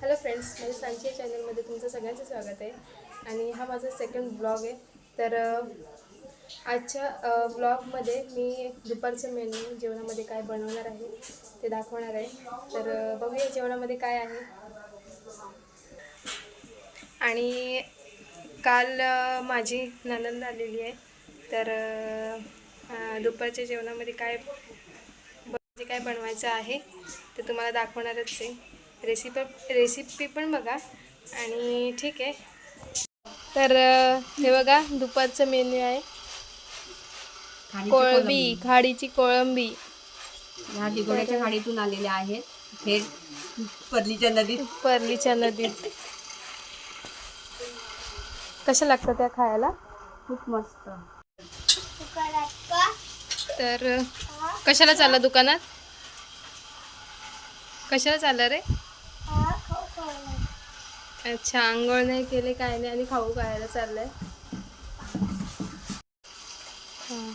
Hello friends माझ्या सांची चॅनलमध्ये तुमचं सगळ्यांचं स्वागत आहे. आणि हा माझा सेकंड ब्लॉग आहे. तर आजच्या ब्लॉगमध्ये मी दुपारचं मेनू जेवणामध्ये काय बनवणार आहे ते दाखवणार आहे. तर बघूया जेवणामध्ये काय आहे. आणि काल माझी ननंद आलेली आहे. तर दुपारच्या जेवणामध्ये काय जे काय बनवायचं आहे ते तुम्हाला दाखवणारच आहे. रेसिपी रेसिपी पण बघा. आणि ठीक आहे. तर हे बघा दुपारचं मेन्यू आहे. कोळंबी खाडीची कोळंबी. ह्या दिगोड्याच्या खाडीतून आलेल्या आहेत. हे परलीच्या नदीत. परलीच्या नदीत. कशा लागतात त्या खायला? खूप मस्त. तर कशाला चालला दुकानात? कशाला चालला रे? अच्छा आंघोळ नाही केले काय नाही आणि खाऊ खायला चाललंय. हां.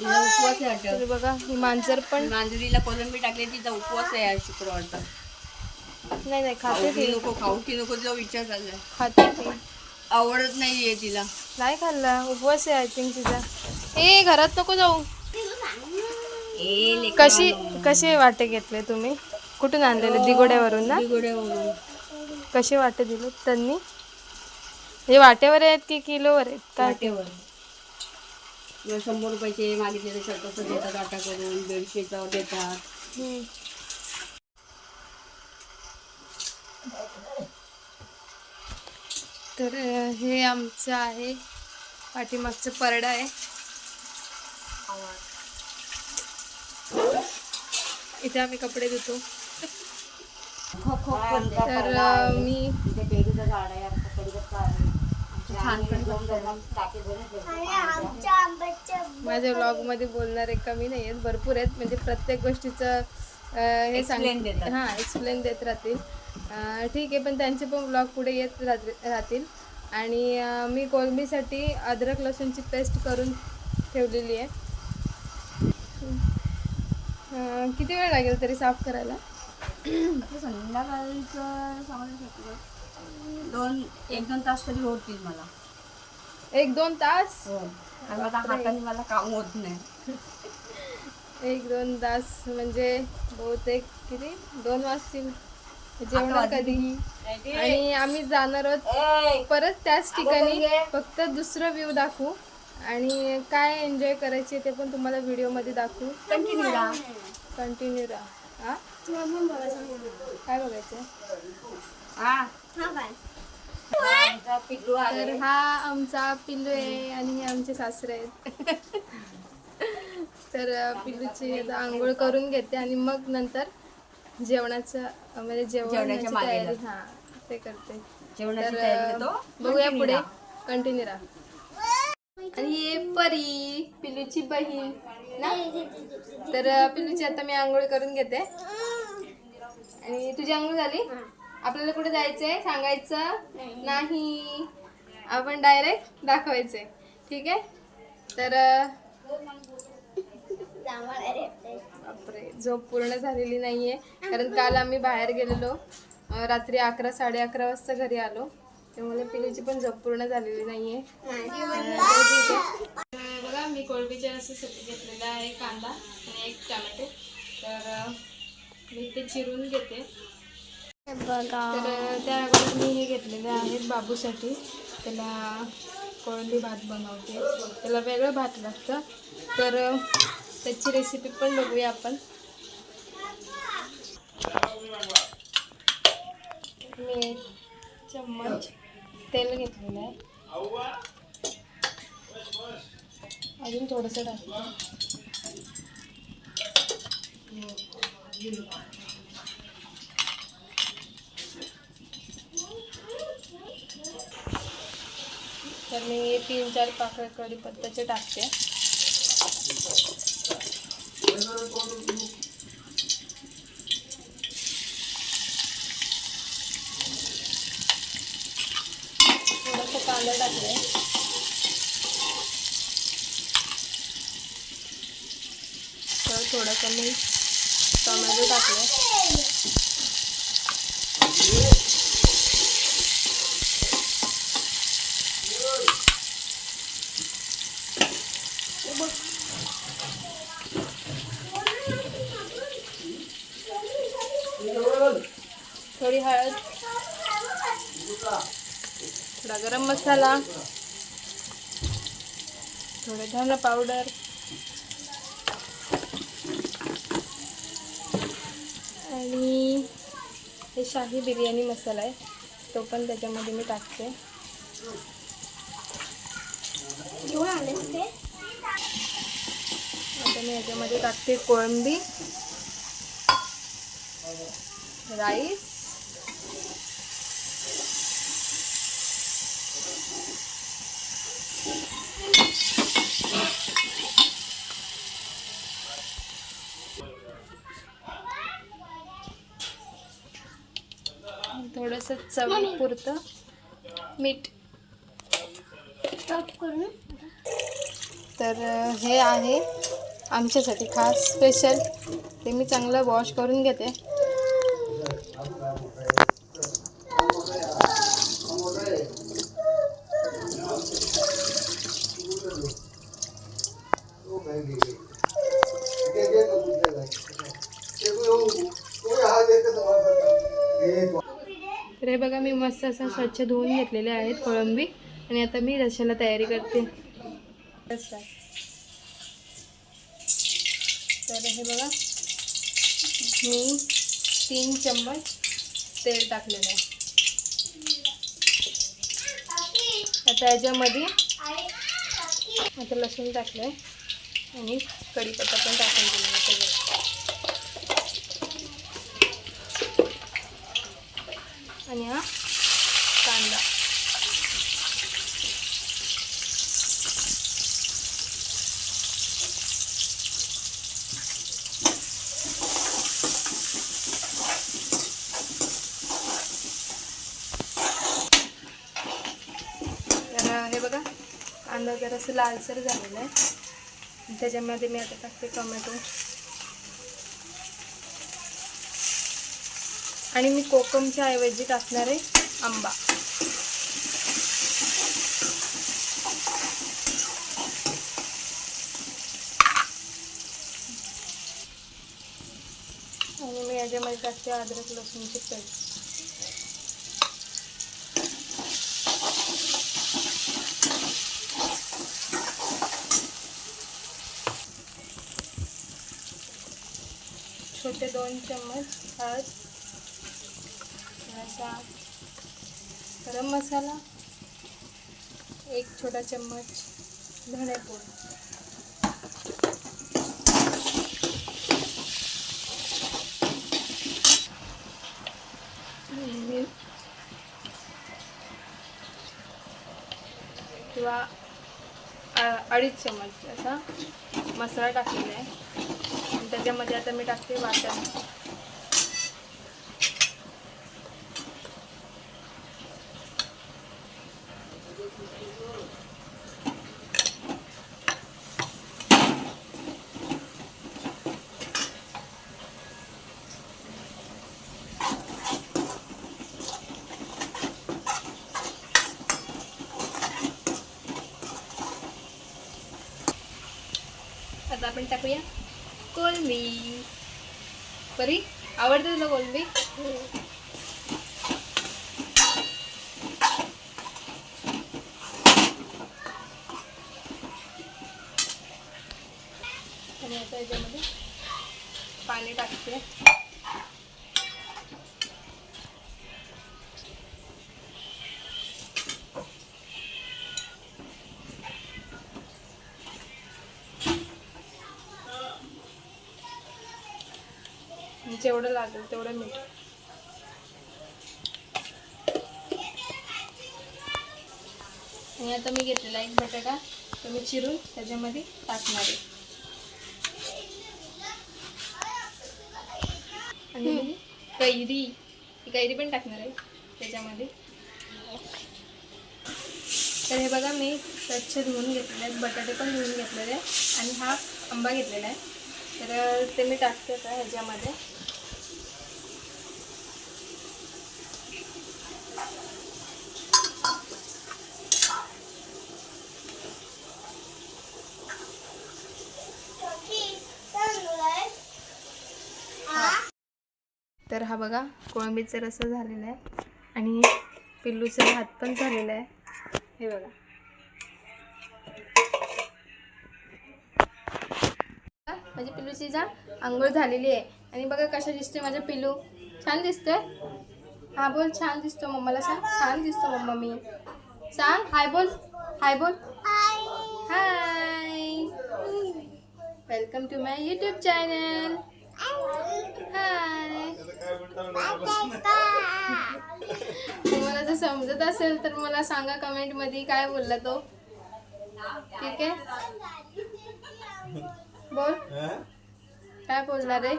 उपवास आहे वाटतं तर बघा ही मांजर पण मांजरीला कोलंबी टाकली तिचा उपवास आहे आज शुक्रवारचा. नाही नाही खाऊ खाते की ती. नको खाऊ की नको जो विचार चाललाय. खाते ती. आवडत नाहीये तिला. नाही खाल्ला उपवास आहे आय थिंक तिचा. ए घरात नको जाऊ. ए कशी कसे वाटे घेतले तुम्ही? कुठून आणलेले? दिगोड्यावरून ना? दिगोड्यावरून कसे वाटे दिले त्यांनी? हे वाट्यावर आहेत की किलोवर आहेत? काय? शंभर रुपयाचे मागितलेले तसं देतात आटा करून दीडशेचा देतात. तर हे आमचं आहे. पाठीमागचं परडा आहे. इथे आम्ही कपडे धुतो. तर मी छान पण माझ्या व्लॉगमध्ये बोलणारे कमी नाही आहेत भरपूर आहेत. म्हणजे प्रत्येक गोष्टीचं हे देतात. हां एक्सप्लेन देत राहतील. ठीक आहे पण त्यांचे पण ब्लॉग पुढे येत राहत- राहतील. आणि मी कोलंबीसाठी अद्रक लसूणची पेस्ट करून ठेवलेली आहे. अं, किती वेळ लागेल तरी साफ करायला? संध्याकाळीचं सांगू शकतो. दोन एक दोन तास तरी होतील मला. एक दोन तास? हो. हाताने मला काम होत नाही. एक दोन तास म्हणजे बहुतेक किती? दोन वाजतील. जेवणार. कधी? आणि आम्ही जाणार आहोत परत त्याच ठिकाणी. फक्त दुसरं व्ह्यू दाखवू. आणि काय एन्जॉय करायचे ते पण तुम्हाला व्हिडिओमध्ये दाखवू. कंटिन्यू राहा. कंटिन्यू राहा. हा? काय बघायचं हा. आमचा पिल्लू आहे तर हा आमचा पिल्लू आहे आणि हे आमचे सासरे आहेत. तर पिल्लूची आता आंघोळ करून घेते आणि मग नंतर जेवणाचं म्हणजे जेवणाची तयारी लागते. हा ते करते. जेवणाची तर तयारी अं, करतो. बघूया पुढे. कंटिन्यू राहा. आणि हे परी पिल्लूची बहीण ना? तर अं, पिल्लूची आता मी आंघोळ करून घेते. आणि तुझी आंघोळ झाली? आपल्याला कुठे जायचंय? सांगायचं? नाही. आपण डायरेक्ट दाखवायचंय. ठीक आहे? तर बापरे झोप पूर्ण झालेली नाहीये. कारण काल आम्ही बाहेर गेलेलो. रात्री अकरा साडे अकरा वाजता घरी आलो. त्यामुळे पिलीची पण झोप पूर्ण झालेली नाहीये. बघा मी कोळंबीच्या रस्त्यासाठी घेतलेला आहे कांदा आणि एक टमॅटो. तर मी ते चिरून घेते. तर त्या अगोदर मी हे घेतलेले आहेत बाबूसाठी. त्याला कोळंबी भात बनवते. त्याला वेगळं भात लागतं. तर त्याची रेसिपी पण बघूया आपण. मी चम्मच तेल घेतलेलं आहे. अजून थोडंसं टाकतो तर मी तीन चार पाकळ्या कढीपत्ताचे टाकते थोडासा कांदा टाकलाय तर थोडं कमी टोमॅटो टाकले. थोडी हळद थोडा गरम मसाला थोडं धन पावडर आणि हे शाही बिर्याणी मसाला आहे. तो पण त्याच्यामध्ये मी टाकते. आता मी याच्यामध्ये टाकते कोळंबी राईस थोडंसं चवीपुरतं मीठ. तर हे आहे आमच्यासाठी खास स्पेशल ते मी चांगलं वॉश करून घेते तर हे बघा मी मस्त असं स्वच्छ धुवून घेतलेले आहेत कोळंबी. आणि आता मी रशाला तयारी करते. तर हे बघा मी तीन चम्मच तेल टाकलेलं आहे. आता याच्यामध्ये आता लसूण टाकलं आहे. आणि कढीपत्ता पण टाकून दिलेला आहे आणि हा कांदा. तर हे बघा कांदा जरासं लालसर झालेला आहे. त्याच्यामध्ये मी आता टाकते टोमॅटो. आणि मी कोकमच्या ऐवजी टाकणार आहे आंबा. त्याच्यामध्ये टाकते अद्रक लसूणची पेस्ट छोटे दोन चम्मच हळद थोडासा गरम मसाला एक छोटा चम्मच धणेपूड आणि किंवा अडीच चम्मच असा मसाला टाकलेला आहे. आणि त्याच्यामध्ये आता मी टाकते वाटण. आता आपण टाकूया कोलमी परी आवडते तुला कोलमी आणि आता याच्यामध्ये पाणी टाकते. जेवढं लागेल तेवढं मीठ आणि आता मी घेतलेला एक बटाटा तो मी चिरून त्याच्यामध्ये टाकणार आहे. आणि कैरी ही कैरी पण टाकणार आहे त्याच्यामध्ये. तर हे बघा मी स्वच्छ धुवून घेतलेले आहेत बटाटे पण धुवून घेतलेले आहे आणि हा आंबा घेतलेला आहे. तर ते मी टाकते आता ह्याच्यामध्ये. तर हा बघा कोळंबीचा रस्सा झालेला आहे. आणि पिल्लूचा भात पण झालेला आहे. हे बघा. माझी पिल्लूची जा आंघोळ झालेली आहे. आणि बघा कशा दिसते माझा पिल्लू. छान दिसतोय? हा बोल छान दिसतो मम्माला सांग. छान दिसतो मम्मा मी. सांग. हाय बोल. हाय बोल. Hi welcome to my YouTube channel तुम्हाला जर समजत असेल तर मला सांगा कमेंटमध्ये काय बोलला तो. ठीक आहे? बोल. काय बोलणार रे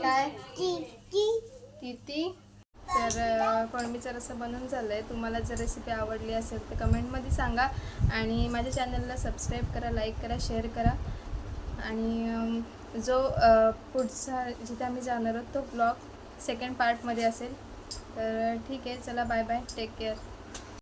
काय? किती? तर पण मी जर रस्सा बनवून झालं आहे तुम्हाला जर रेसिपी आवडली असेल तर कमेंटमध्ये सांगा. आणि माझ्या चॅनलला सबस्क्राईब करा लाईक करा शेअर करा. आणि जो पुढचा जिथे आम्ही जाणार आहोत तो ब्लॉग सेकंड पार्टमध्ये असेल. तर ठीक आहे चला बाय बाय टेक केअर.